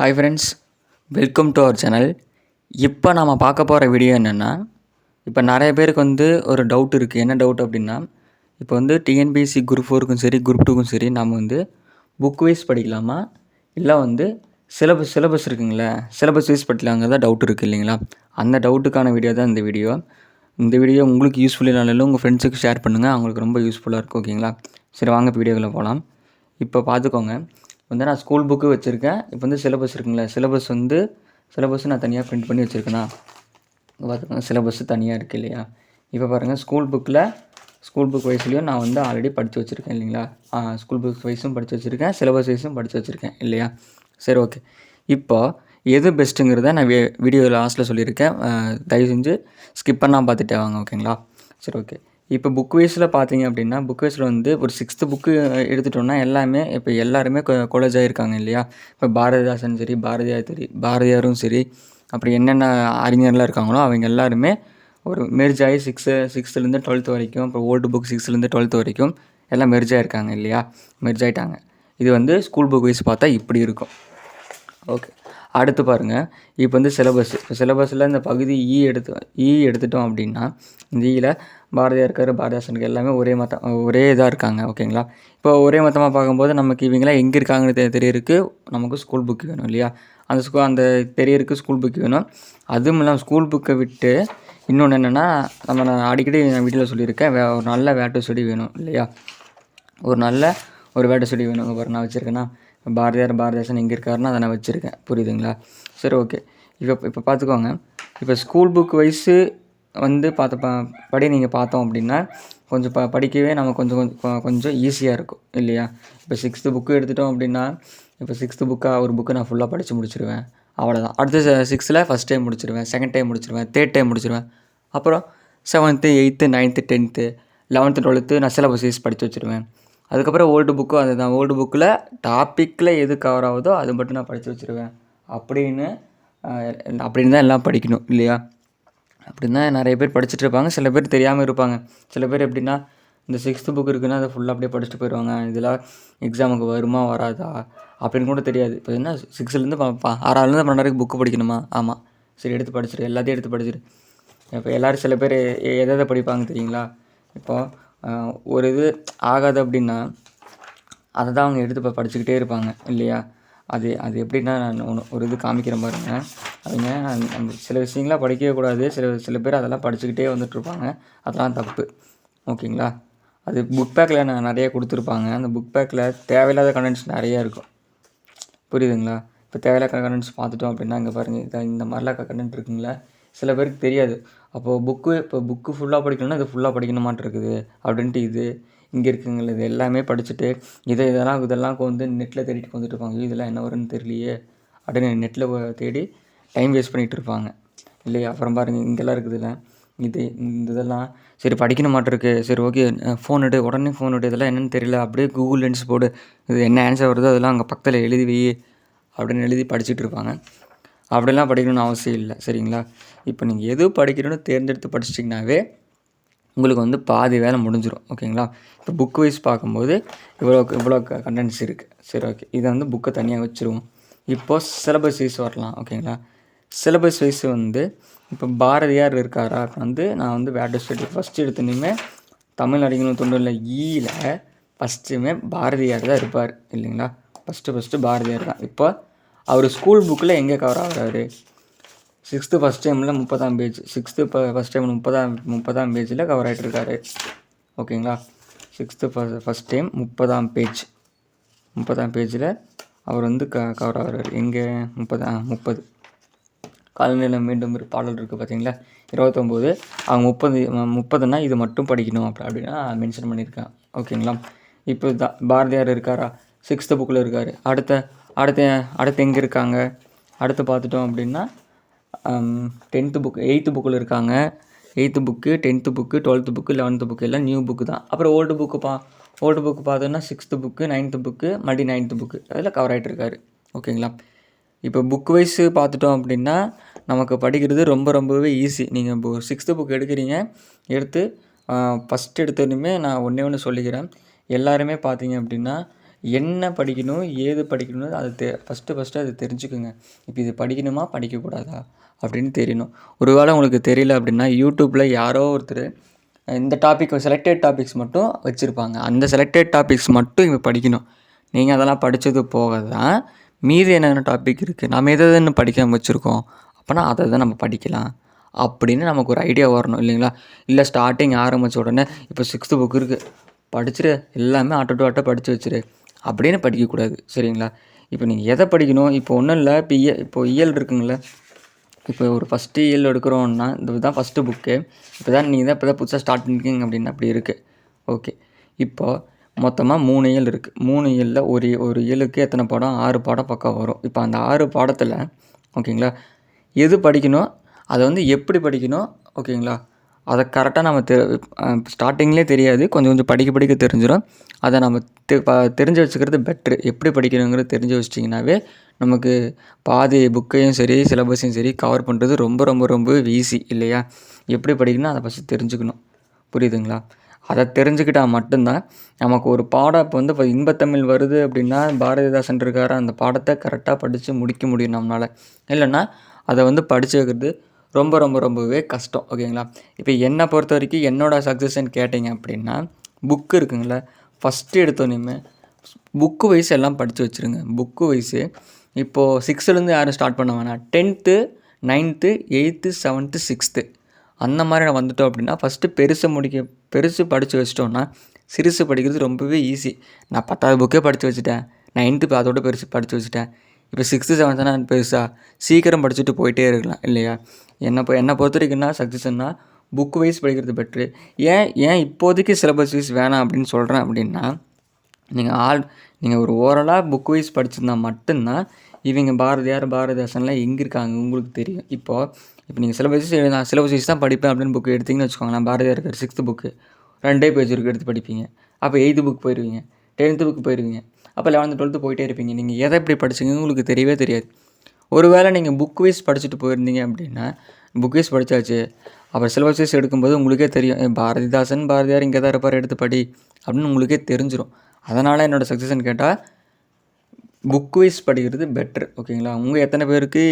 Hi friends welcome to our channel இப்போ நம்ம பார்க்க போகிற வீடியோ என்னென்னா இப்போ நிறைய பேருக்கு வந்து ஒரு டவுட் இருக்குது என்ன டவுட் அப்படின்னா இப்போ வந்து டிஎன்பிஎஸ்சி குரூப் ஃபோருக்கும் சரி குரூப் டூக்கும் சரி நம்ம வந்து புக் வைஸ் படிக்கலாமா? இல்லை வந்து சிலபஸ் சிலபஸ் இருக்குங்களே சிலபஸ் வைஸ் படிக்கலாங்கிறத டவுட் இருக்குது இல்லைங்களா? அந்த டவுட்டுக்கான வீடியோ தான் இந்த வீடியோ இந்த வீடியோ உங்களுக்கு யூஸ்ஃபுல் இல்லைனாலும் உங்கள் ஃப்ரெண்ட்ஸுக்கு ஷேர் பண்ணுங்கள் அவங்களுக்கு ரொம்ப யூஸ்ஃபுல்லாக இருக்கும் ஓகேங்களா சரி வாங்க வீடியோக்குள்ளே போகலாம் இப்போ பார்த்துக்கோங்க. வந்து நான் ஸ்கூல் புக்கு வச்சுருக்கேன். இப்போ வந்து சிலபஸ் இருக்குங்களா சிலபஸ் வந்து சிலபஸ் நான் தனியாக பிரிண்ட் பண்ணி வச்சுருக்கேனா? பார்த்துக்கோங்க சிலபஸ் தனியாக இருக்குது இல்லையா? இப்போ பாருங்கள் ஸ்கூல் புக்கில் ஸ்கூல் புக் வைஸ்லேயும் நான் வந்து ஆல்ரெடி படித்து வச்சுருக்கேன் இல்லைங்களா? ஸ்கூல் புக் வைஸும் படித்து வச்சுருக்கேன் சிலபஸ் வைஸும் படித்து வச்சுருக்கேன் இல்லையா? சரி ஓகே இப்போ எது பெஸ்ட்டுங்கிறத நான் வீடியோ லாஸ்ட்டில் சொல்லியிருக்கேன். தயவு செஞ்சு ஸ்கிப் பண்ணால் பார்த்துட்டே வாங்க ஓகேங்களா சரி ஓகே இப்போ புக் வைஸில் பார்த்தீங்க அப்படின்னா புக் வைஸில் வந்து ஒரு சிக்ஸ்த்து புக்கு எடுத்துட்டோம்னா எல்லாமே இப்போ எல்லாருமே காலேஜ் ஆகிருக்காங்க இல்லையா? இப்போ பாரதிதாசன் சரி பாரதியார் சரி பாரதியாரும் சரி அப்புறம் என்னென்ன அறிஞர்லாம் இருக்காங்களோ அவங்க எல்லாருமே ஒரு மெர்ஜ் ஆகி சிக்ஸு சிக்ஸ்த்துலேருந்து டுவெல்த்து வரைக்கும் அப்புறம் ஓல்டு புக் சிக்ஸ்த்துலேருந்து டுவெல்த்து வரைக்கும் எல்லாம் மெர்ஜ் ஆகிருக்காங்க இல்லையா? மெர்ஜ் ஆகிட்டாங்க இது வந்து ஸ்கூல் புக் வைஸ் பார்த்தா இப்படி இருக்கும். ஓகே அடுத்து பாருங்கள் இப்போ வந்து சிலபஸ் இப்போ சிலபஸில் இந்த பகுதி இ எடுத்து இ எடுத்துட்டோம் அப்படின்னா இந்த e இயில் பாரதியார் இருக்கார் பாரதிதாசனுக்கு எல்லாமே ஒரே மத்த ஒரே இதாக இருக்காங்க ஓகேங்களா? இப்போ ஒரே மொத்தமாக பார்க்கும்போது நமக்கு இவங்களாம் எங்கே இருக்காங்கன்னு தெரிய தெரியறதுக்கு நமக்கு ஸ்கூல் புக் வேணும் இல்லையா? அந்த ஸ்கூ அந்த தெரியறதுக்கு ஸ்கூல் புக் வேணும். அதுவும் இல்லாமல் ஸ்கூல் புக்கை விட்டு இன்னொன்று என்னென்னா நம்ம நான் அடிக்கடி நான் வீட்டில் சொல்லியிருக்கேன் வே ஒரு நல்ல வேட்டு செடி வேணும் இல்லையா? ஒரு நல்ல ஒரு வேட்டை செடி வேணும் இங்க நான் வச்சுருக்கேன்னா. பாரதியார் பாரதிதாசன் எங்கே இருக்காருன்னா அதை நான் வச்சுருக்கேன் புரியுதுங்களா? சரி ஓகே. இப்போ இப்போ பார்த்துக்கோங்க. இப்போ ஸ்கூல் புக் வைஸு வந்து பார்த்து ப படி நீங்கள் பார்த்தோம் அப்படின்னா கொஞ்சம் ப படிக்கவே நம்ம கொஞ்சம் கொஞ்சம் கொஞ்சம் ஈஸியாக இருக்கும் இல்லையா? இப்போ சிக்ஸ்த்து புக்கு எடுத்துட்டோம் அப்படின்னா இப்போ சிக்ஸ்த்து புக்காக ஒரு புக்கு நான் ஃபுல்லாக படித்து முடிச்சிருவேன். அவ்வளோதான் அடுத்த சிக்ஸ்த்தில் ஃபஸ்ட் டைம் முடிச்சிருவேன் செகண்ட் டைம் முடிச்சிருவேன் தேர்ட் டைம் முடிச்சிருவேன். அப்புறம் seventh eighth ninth tenth eleventh twelfth நான் சிலபஸ் படித்து வச்சுருவேன். அதுக்கப்புறம் ஓல்டு புக்கும் அதுதான். ஓல்டு புக்கில் டாப்பிக்கில் எது கவர் ஆகுதோ அது மட்டும் நான் படித்து வச்சுருவேன். அப்படின்னு அப்படின்னு தான் எல்லாம் படிக்கணும் இல்லையா? அப்படின்னு தான் நிறைய பேர் படிச்சுட்டு இருப்பாங்க. சில பேர் தெரியாமல் இருப்பாங்க. சில பேர் எப்படின்னா இந்த சிக்ஸ்த்து புக் இருக்குன்னா அதை ஃபுல்லாக அப்படியே படிச்சுட்டு போயிடுவாங்க இதெல்லாம் எக்ஸாமுக்கு வருமா வராதா? அப்படின்னு கூட தெரியாது. இப்போ என்ன சிக்ஸ்த்துலேருந்து ஆறாவதுலேருந்து பன்னெண்டு புக்கு படிக்கணுமா? ஆமாம் சரி எடுத்து படிச்சிரு. எல்லாத்தையும் எடுத்து படிச்சிரு. இப்போ எல்லோரும் சில பேர் எதை எதை படிப்பாங்க தெரியுங்களா? இப்போ ஒரு இது ஆகாது அப்படின்னா அதை தான் அவங்க எடுத்து இப்போ படிச்சுக்கிட்டே இருப்பாங்க. இல்லையா? அது அது எப்படின்னா நான் ஒன்று ஒரு இது காமிக்கிறேன் பாருங்க. அவங்க அந்த சில விஷயங்களாம் படிக்கவே கூடாது. சில சில பேர் அதெல்லாம் படிச்சுக்கிட்டே வந்துட்டுருப்பாங்க அதெல்லாம் தப்பு. ஓகேங்களா? அது புக் பேக்கில் நான் நிறைய கொடுத்துருப்பாங்க. அந்த புக் பேக்கில் தேவையில்லாத கண்டென்ட்ஸ் நிறையா இருக்கும். புரியுதுங்களா? இப்போ தேவையில்லாத கண்டென்ட்ஸ் பார்த்துட்டோம் அப்படின்னா இங்கே பாருங்கள் இதை இந்த மாதிரிலாம் கண்டென்ட் இருக்குங்களா? சில பேருக்கு தெரியாது. அப்போது புக்கு இப்போ புக்கு ஃபுல்லாக படிக்கணும்னா இது ஃபுல்லாக படிக்கணுமாட்டு இருக்குது அப்படின்ட்டு இது இங்கே இருக்குங்கள இது எல்லாமே படிச்சுட்டு இதை இதெல்லாம் இதெல்லாம் வந்து நெட்டில் தேடிட்டு வந்துட்டு இருப்பாங்க இதெல்லாம் என்ன வரும்னு தெரியலையே. அப்படின்னு நெட்டில் தேடி டைம் வேஸ்ட் பண்ணிகிட்டு இருப்பாங்க. இல்லையா? அப்புறம் பாருங்கள் இங்கெல்லாம் இருக்குதுல்ல. இது இந்த இதெல்லாம் சரி படிக்கணும் மாட்டிருக்கு. சரி ஓகே ஃபோன் எடு. உடனே ஃபோன் எடு. இதெல்லாம் என்னென்னு தெரியல. அப்படியே கூகுள் லென்ஸ் போடு. இது என்ன ஆன்சர் வருதோ அதெல்லாம் அங்கே பக்கத்தில் எழுதி வை அப்படின்னு எழுதி படிச்சுட்டு இருப்பாங்க. அப்படிலாம் படிக்கணும்னு அவசியம் இல்லை. சரிங்களா? இப்போ நீங்கள் எது படிக்கணும்னு தேர்ந்தெடுத்து படிச்சிட்டிங்கனாவே உங்களுக்கு வந்து பாதி வேலை முடிஞ்சிடும் ஓகேங்களா? இப்போ புக் வைஸ் பார்க்கும்போது இவ்வளோ இவ்வளோ கண்டென்ட்ஸ் இருக்குது சரி ஓகே இதை வந்து புக்கை தனியாக வச்சுருவோம். இப்போ சிலபஸ் வைஸ் வரலாம். ஓகேங்களா? சிலபஸ் வைஸ் வந்து இப்போ பாரதியார் இருக்காரா? வந்து நான் வந்து வேட்டர் ஸ்டடி ஃபஸ்ட்டு எடுத்தோன்னே தமிழ் அடிக்கணும் தொண்டில் ஈயில் ஃபஸ்ட்டுமே பாரதியார் தான் இருப்பார் இல்லைங்களா? ஃபஸ்ட்டு ஃபஸ்ட்டு பாரதியார் தான். இப்போ அவர் ஸ்கூல் புக்கில் எங்கே கவர் ஆகுறாரு? சிக்ஸ்த்து ஃபஸ்ட் டைமில் முப்பதாம் பேஜ் சிக்ஸ்த்து இப்போ ஃபஸ்ட் டைம் முப்பதாம் முப்பதாம் பேஜில் கவர் ஆகிட்டுருக்காரு ஓகேங்களா? சிக்ஸ்த்து ஃபஸ்ட் டைம் முப்பதாம் பேஜ் முப்பதாம் பேஜில் அவர் வந்து க கவர் ஆகிறார். எங்கே முப்பதாம் முப்பது. காலநிலை மீண்டும் ஒரு பாடல் இருக்குது பார்த்தீங்களா இருபத்தொம்போது. அவங்க முப்பது முப்பதுன்னா இது மட்டும் படிக்கணும் அப்படி அப்படின்னா மென்ஷன் பண்ணியிருக்கேன் ஓகேங்களா? இப்போ தான் பாரதியார் இருக்காரா? சிக்ஸ்த்து புக்கில் இருக்கார். அடுத்த அடுத்த அடுத்து எங்கே இருக்காங்க? அடுத்து பார்த்துட்டோம் அப்படின்னா டென்த்து புக் எயித்து புக்கில் இருக்காங்க. Eighth book tenth book twelfth book eleventh book எல்லாம் நியூ புக்கு தான். அப்புறம் ஓல்டு புக்கு பா ஓல்டு புக்கு பார்த்தோன்னா சிக்ஸ்த்து புக்கு நைன்த்து புக்கு மறுபடி நைன்த்து புக்கு அதில் கவர் ஆகிட்டு இருக்காரு. ஓகேங்களா? இப்போ புக் வைஸ் பார்த்துட்டோம் அப்படின்னா நமக்கு படிக்கிறது ரொம்ப ரொம்பவே ஈஸி நீங்கள் இப்போ சிக்ஸ்த்து புக் எடுக்கிறீங்க எடுத்து ஃபஸ்ட் எடுத்தோடனே நான் ஒன்றே ஒன்று சொல்லிக்கிறேன். எல்லாருமே பார்த்தீங்க அப்படின்னா என்ன படிக்கணும் ஏது படிக்கணும் அது தெ ஃபஸ்ட்டு ஃபஸ்ட்டு அது தெரிஞ்சுக்குங்க. இப்போ இது படிக்கணுமா படிக்கக்கூடாதா அப்படின்னு தெரியணும். ஒரு வேளை உங்களுக்கு தெரியல அப்படின்னா யூடியூப்பில் யாரோ ஒருத்தர் இந்த டாபிக் செலக்டட் டாபிக்ஸ் மட்டும் வச்சுருப்பாங்க. அந்த செலக்டட் டாபிக்ஸ் மட்டும் இங்கே படிக்கணும். நீங்கள் அதெல்லாம் படித்தது போக தான் மீதி என்னென்ன டாபிக் இருக்குது நம்ம எதை எதுன்னு படிக்காமல் வச்சுருக்கோம். அப்போனா அதை தான் நம்ம படிக்கலாம். அப்படின்னு நமக்கு ஒரு ஐடியா வரணும் இல்லைங்களா? இல்லை ஸ்டார்டிங் ஆரம்பித்த உடனே இப்போ சிக்ஸ்த்து புக் இருக்குது படிச்சிரு எல்லாமே ஆட்டோ ஆட்டோ படித்து வச்சிரு. அப்படின்னு படிக்கக்கூடாது சரிங்களா? இப்போ நீங்கள் எதை படிக்கணும்? இப்போ ஒன்றும் இல்லை இப்போ இய இப்போ இயல் இருக்குங்களே இப்போ ஒரு ஃபஸ்ட்டு இயல் எடுக்கிறோன்னா இது தான் ஃபஸ்ட்டு புக்கு இப்போ தான் நீங்கள் தான் இப்போ தான் புதுசாக ஸ்டார்ட் பண்ணிக்கிங்க அப்படின்னு அப்படி இருக்குது ஓகே இப்போது மொத்தமாக மூணு இயல் இருக்குது மூணு இயலில் ஒரு ஒரு இயலுக்கு எத்தனை பாடம்? ஆறு பாடம் பக்கம் வரும். இப்போ அந்த ஆறு பாடத்தில் ஓகேங்களா? எது படிக்கணும்? அதை வந்து எப்படி படிக்கணும்? ஓகேங்களா? அதை கரெக்டாக நம்ம தெ ஸ்டார்டிங்லேயே தெரியாது. கொஞ்சம் கொஞ்சம் படிக்க படிக்க தெரிஞ்சிடும் அதை நம்ம தெ தெரிஞ்சு வச்சுக்கிறது பெட்ரு எப்படி படிக்கணுங்கிறது தெரிஞ்சு வச்சிட்டிங்கனாவே நமக்கு பாதி புக்கையும் சரி சிலபஸையும் சரி கவர் பண்ணுறது ரொம்ப ரொம்ப ரொம்ப ஈஸி இல்லையா? எப்படி படிக்கணும் அதை ஃபஸ்ட்டு தெரிஞ்சுக்கணும். புரியுதுங்களா? அதை தெரிஞ்சுக்கிட்டால் மட்டும்தான் நமக்கு ஒரு பாடம். இப்போ வந்து இப்போ இன்பத்தமிழ் வருது அப்படின்னா பாரதிதாசன் இருக்கார் அந்த பாடத்தை கரெக்டாக படித்து முடிக்க முடியும் நம்மளால். இல்லைன்னா அதை வந்து படித்து வைக்கிறது ரொம்ப ரொம்ப ரொம்பவே கஷ்டம் ஓகேங்களா? இப்போ என்னை பொறுத்த வரைக்கும் என்னோடய சக்ஸஸ்ன்னு கேட்டிங்க அப்படின்னா புக்கு இருக்குங்களே ஃபஸ்ட்டு எடுத்தோன்னே புக்கு வைஸ் எல்லாம் படித்து வச்சுருங்க. புக்கு வைஸு இப்போது சிக்ஸ்த்துலேருந்து யாரும் ஸ்டார்ட் பண்ண வேணாம். Tenth ninth eighth seventh sixth அந்த மாதிரி நான் வந்துட்டோம் அப்படின்னா ஃபஸ்ட்டு பெருசை முடிக்க பெருசு படித்து வச்சிட்டோன்னா சிறுசு படிக்கிறது ரொம்பவே ஈஸி நான் பத்தாவது புக்கே படித்து வச்சுட்டேன். நைன்த்து அதோட பெருசு படித்து வச்சுட்டேன். இப்போ சிக்ஸ்த்து செவன்த்துனா பெருசாக சீக்கிரம் படிச்சுட்டு போயிட்டே இருக்கலாம் இல்லையா? என்னை இப்போ என்னை பொறுத்த வரைக்கும்னா சக்ஸஸ்ன்னா புக் வைஸ் படிக்கிறது பெட்ரு ஏன் ஏன் இப்போதைக்கு சிலபஸ் வைஸ் வேணாம் அப்படின்னு சொல்கிறேன் அப்படின்னா நீங்கள் ஆல் நீங்கள் ஒரு ஓரலாக புக் வைஸ் படிச்சிருந்தா மட்டும்தான் இவங்க பாரதியார் பாரதிதாசன்லாம் எங்கே இருக்காங்க உங்களுக்கு தெரியும். இப்போது இப்போ நீங்கள் சிலபஸ் நான் சிலபஸ் வைஸ் தான் படிப்பேன் அப்படின்னு புக் எடுத்திங்கன்னு வச்சுக்கோங்களேன். பாரதியார் இருக்கிற சிக்ஸ்த்து புக்கு ரெண்டே பேஜ் இருக்கு எடுத்து படிப்பீங்க. அப்போ எயித்து புக் போயிடுவீங்க டென்த்து புக் போயிடுவீங்க அப்போ லெவன்த்து டுவெல்த்து போயிட்டே இருப்பீங்க. நீங்கள் எதை எப்படி படிச்சிங்க உங்களுக்கு தெரியவே தெரியாது. ஒருவேளை நீங்கள் புக் வைஸ் படிச்சுட்டு போயிருந்தீங்க அப்படின்னா புக் வைஸ் படித்தாச்சு அப்புறம் சிலபஸ் வைஸ் எடுக்கும்போது உங்களுக்கே தெரியும் பாரதிதாசன் பாரதியார் இங்கே தான் இருப்பார் எடுத்து படி. அப்படின்னு உங்களுக்கே தெரிஞ்சிடும் அதனால் என்னோடய சக்ஸஸ்ன்னு கேட்டால் புக் வைஸ் படிக்கிறது பெட்ரு ஓகேங்களா உங்கள் எத்தனை பேருக்கு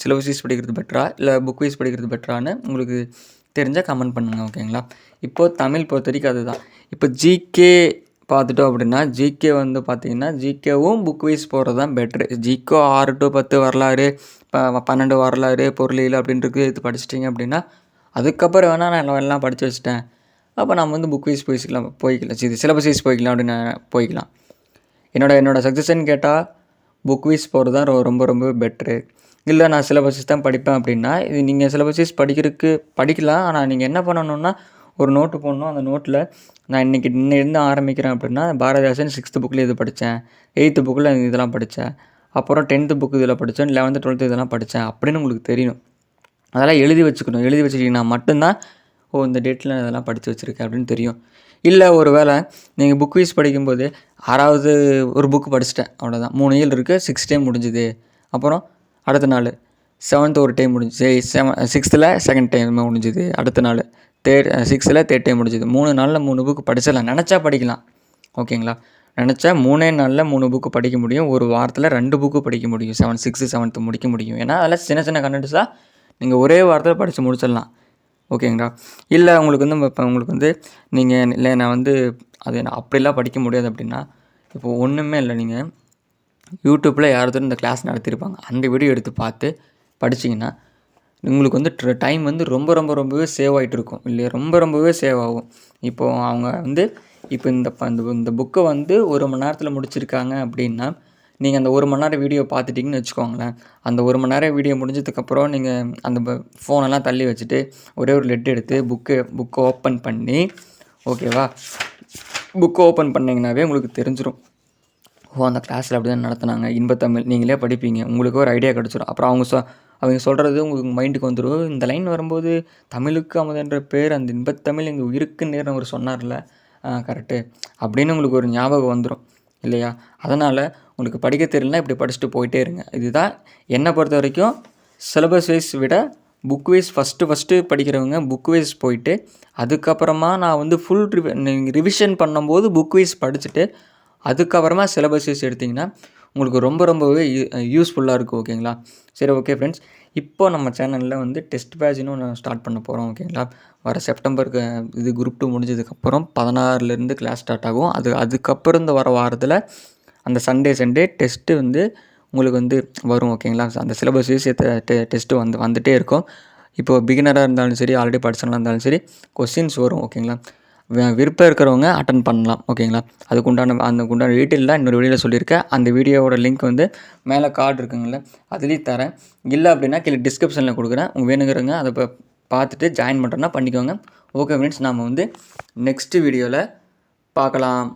சிலபஸ் வைஸ் படிக்கிறது பெட்டரா இல்லை புக் வைஸ் படிக்கிறது பெட்டரான்னு உங்களுக்கு தெரிஞ்சால் கமெண்ட் பண்ணுங்கள் ஓகேங்களா இப்போது தமிழ் பொறுத்த வரைக்கும் அதுதான். இப்போ ஜிகே பார்த்துட்டோம் அப்படின்னா ஜிகே வந்து பார்த்தீங்கன்னா ஜிகேவும் புக் வைஸ் போகிறது தான் பெட்ரு ஜிகோ ஆறு டு பத்து வரலாறு பன்னெண்டு வரலாறு பொருளியல் அப்படின்றது இது படிச்சிட்டிங்க அப்படின்னா அதுக்கப்புறம் வேணால் நான் எல்லாம் எல்லாம் படித்து வச்சுட்டேன். அப்போ நம்ம வந்து புக் வைஸ் போய்க்கலாம் போய்க்கலாம். இது சிலபஸ் வைஸ் போய்க்கலாம் அப்படின்னு போய்க்கலாம். என்னோட என்னோட சஜஷன் கேட்டால் புக் வீஸ் போகிறது தான் ரொம்ப ரொம்ப பெட்ரு இல்லை நான் சிலபஸஸ் தான் படிப்பேன் அப்படின்னா இது நீங்கள் சிலபஸஸ் படிக்கிறதுக்கு படிக்கலாம். ஆனால் நீங்கள் என்ன பண்ணணும்னா ஒரு நோட்டு போடணும். அந்த நோட்டில் நான் இன்றைக்கி இன்னிருந்து ஆரம்பிக்கிறேன் அப்படின்னா பாரதிதாசன் சிக்ஸ்த்து புக்கில் இது படித்தேன் எயித்து புக்கில் இதெல்லாம் படித்தேன் அப்புறம் டென்த்து புக்கு இதில் படித்தேன் லெவன்த்து டுவெல்த்து இதெல்லாம் படித்தேன் அப்படின்னு உங்களுக்கு தெரியணும். அதெல்லாம் எழுதி வச்சுக்கணும். எழுதி வச்சுக்கிட்டிங்கன்னா மட்டும்தான் ஓ இந்த டேட்டில் நான் இதெல்லாம் படித்து வச்சுருக்கேன் அப்படின்னு தெரியும். இல்லை ஒரு வேளை நீங்கள் புக் வைஸ் படிக்கும்போது ஆறாவது ஒரு புக்கு படிச்சிட்டேன் அவ்வளோதான் மூணு இயல் இருக்குது சிக்ஸ் டைம் முடிஞ்சுது. அப்புறம் அடுத்த நாள் செவன்த்து ஒரு டைம் முடிஞ்சுது. செவன் சிக்ஸ்த்தில் செகண்ட் டைம் முடிஞ்சுது அடுத்த நாள். தேர்ட் சிக்ஸ்த்தில் தேர்ட் டைம் முடிஞ்சுது. மூணு நாளில் மூணு புக்கு படிச்சிடலாம். நினச்சா படிக்கலாம். ஓகேங்களா? நினச்சா மூணே நாளில் மூணு புக்கு படிக்க முடியும். ஒரு வாரத்தில் ரெண்டு புக்கு படிக்க முடியும். செவன் சிக்ஸ்த்து செவன்த்து முடிக்க முடியும். ஏன்னா அதில் சின்ன சின்ன கண்டென்ட்ஸாக நீங்கள் ஒரே வாரத்தில் படித்து முடிச்சிடலாம். ஓகேங்களா? இல்லை உங்களுக்கு வந்து இப்போ உங்களுக்கு வந்து நீங்கள் இல்லை நான் வந்து அது நான் அப்படிலாம் படிக்க முடியாது அப்படின்னா இப்போ ஒன்றுமே இல்லை. நீங்கள் யூடியூப்பில் யாராவது இந்த கிளாஸ் நடத்தியிருப்பாங்க. அந்த வீடியோ எடுத்து பார்த்து படிச்சிங்கன்னா உங்களுக்கு வந்து டைம் வந்து ரொம்ப ரொம்ப ரொம்பவே சேவ் ஆகிட்டு இருக்கும். இல்லையா? ரொம்ப ரொம்பவே சேவ் ஆகும். இப்போது அவங்க வந்து இப்போ இந்த ப- இந்த இந்த புக்கை வந்து ஒரு மணி நேரத்தில் முடிச்சிருக்காங்க அப்படின்னா நீங்கள் அந்த ஒரு மணி நேரம் வீடியோ பார்த்துட்டிங்கன்னு வச்சுக்கோங்களேன். அந்த ஒரு மணி நேரம் வீடியோ முடிஞ்சதுக்கப்புறம் நீங்கள் அந்த ஃபோனெல்லாம் தள்ளி வச்சுட்டு ஒரே ஒரு லெட் எடுத்து புக்கு புக்கை ஓப்பன் பண்ணி ஓகேவா புக்கை ஓப்பன் பண்ணிங்கனாவே உங்களுக்கு தெரிஞ்சிடும் ஓ அந்த கிளாஸில் அப்படி தான் நடத்துனாங்க. இன்பத்தமிழ். நீங்களே படிப்பீங்க. உங்களுக்கு ஒரு ஐடியா கிடச்சிரும். அப்புறம் அவங்க சொ அவங்க சொல்கிறது உங்களுக்கு மைண்டுக்கு வந்துடும் இந்த லைன் வரும்போது தமிழுக்கு அமுதன்ற பேர் அந்த இன்பத்தமிழ் எங்கள் உயிருக்கு நேரம் அவர் சொன்னார்ல. கரெக்டு அப்படின்னு உங்களுக்கு ஒரு ஞாபகம் வந்துடும் இல்லையா? அதனால் உங்களுக்கு படிக்க தெரியலனா இப்படி படிச்சுட்டு போயிட்டே இருங்க. இதுதான் என்னை பொறுத்த வரைக்கும் சிலபஸ் வைஸ் விட புக் வைஸ் ஃபஸ்ட்டு ஃபஸ்ட்டு படிக்கிறவங்க புக் வைஸ் போயிட்டு அதுக்கப்புறமா நான் வந்து ஃபுல் ரிவி நீங்கள் ரிவிஷன் பண்ணும்போது புக் வைஸ் படிச்சுட்டு அதுக்கப்புறமா சிலபஸ் வைஸ் எடுத்திங்கன்னா உங்களுக்கு ரொம்ப ரொம்பவே யூஸ்ஃபுல்லாக இருக்கும் ஓகேங்களா சரி ஓகே ஃப்ரெண்ட்ஸ் இப்போ நம்ம சேனலில் வந்து டெஸ்ட் பேட்ச்னு ஒன்று ஸ்டார்ட் பண்ண போகிறோம் ஓகேங்களா வர செப்டம்பருக்கு இது குரூப் டூ முடிஞ்சதுக்கப்புறம் பதினாறுலேருந்து கிளாஸ் ஸ்டார்ட் ஆகும். அது அதுக்கப்புறம் இந்த வர வாரத்தில் அந்த சண்டே சண்டே டெஸ்ட்டு வந்து உங்களுக்கு வந்து வரும் ஓகேங்களா? அந்த சிலபஸ் டெ டெஸ்ட்டு வந்து வந்துகிட்டே இருக்கும். இப்போது பிகினராக இருந்தாலும் சரி ஆல்ரெடி படிச்சனாக இருந்தாலும் சரி கொஸ்டின்ஸ் வரும் ஓகேங்களா? விருப்பம் இருக்கிறவங்க அட்டன் பண்ணலாம் ஓகேங்களா? அதுக்கு உண்டான அந்த உண்டான டீட்டெயிலாம் இன்னொரு வீடியோவில் சொல்லியிருக்கேன். அந்த வீடியோவோட லிங்க் வந்து மேலே கார்டு இருக்குங்கள அதுலேயும் தரேன். இல்லை அப்படின்னா கீழே டிஸ்கிரிப்ஷனில் கொடுக்குறேன். உங்கள் வேணுங்கிறவங்க அதை இப்போ பார்த்துட்டு ஜாயின் பண்ணுறேன்னா பண்ணிக்கோங்க. ஓகே ஃப்ரெண்ட்ஸ் நாம் வந்து நெக்ஸ்ட் வீடியோவில் பார்க்கலாம்.